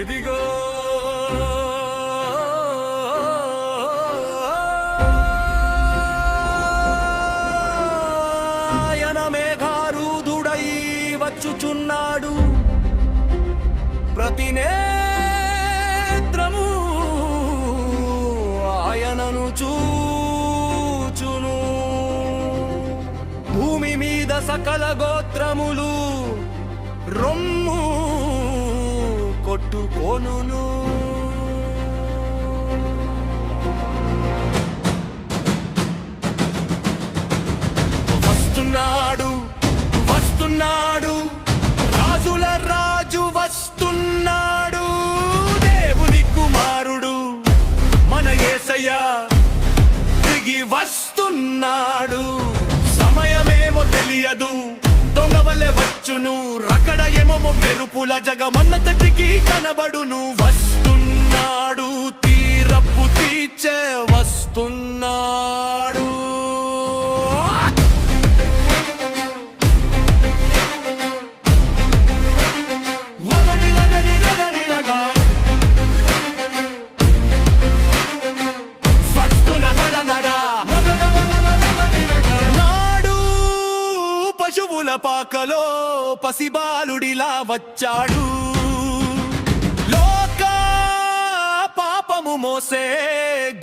ఇదిగో. ఆయన మేఘారూధుడై వచ్చుచున్నాడు. ప్రతి నేత్రము ఆయనను చూచును. భూమి మీద సకల గోత్రములు రొమ్ము కొట్టుకొనును వస్తున్నాడు వస్తున్నాడు రాజుల రాజు వస్తున్నాడు దేవుని కుమారుడు మన ఏసయ్య తిరిగి వస్తున్నాడు. సమయమేమో తెలియదు దొంగవలె వచ్చును. రకడ ఏమో మెరుపుల జగమన్నతటికి కనబడును. వస్తు పాకలో పసిబాలుడిలా వచ్చాడు. లోక పాపము మోసే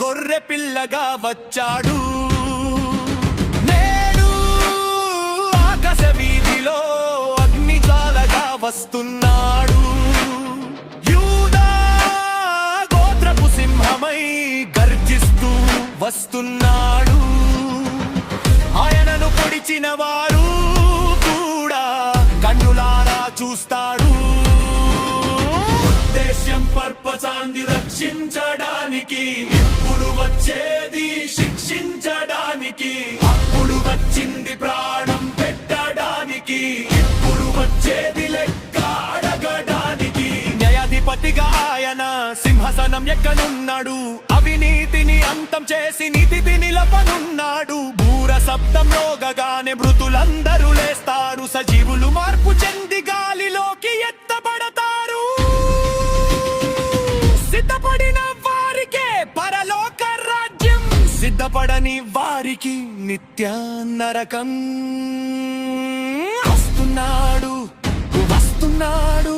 గొర్రె పిల్లగా వచ్చాడు. నేడు ఆకాశ వీధిలో అగ్నిజాలగా వస్తున్నాడు. యూదా గోత్రపు సింహమై గర్జిస్తూ వస్తున్నాడు. ఆయనను పొడిచిన వారు చూస్తాడు. దేశం ఉద్దేశ్యం పర్పసాన్ని రక్షించడానికి ఇప్పుడు వచ్చేది శిక్షించడానికి అప్పుడు వచ్చింది ప్రాణం పెట్టడానికి ఇప్పుడు వచ్చేది లెక్క అడగడానికి. న్యాయాధిపతిగా ఆయన సింహాసనం ఎక్కనున్నాడు అవినీతిని అంతం చేసి నీతిని నిలపనున్నాడు భూర శబ్దం లోగగానే మృతులందరూ లేస్తారు సజీవులు మార్పు చెందిగా నరకని వారికి నిత్య నరకం. వస్తున్నాడు వస్తున్నాడు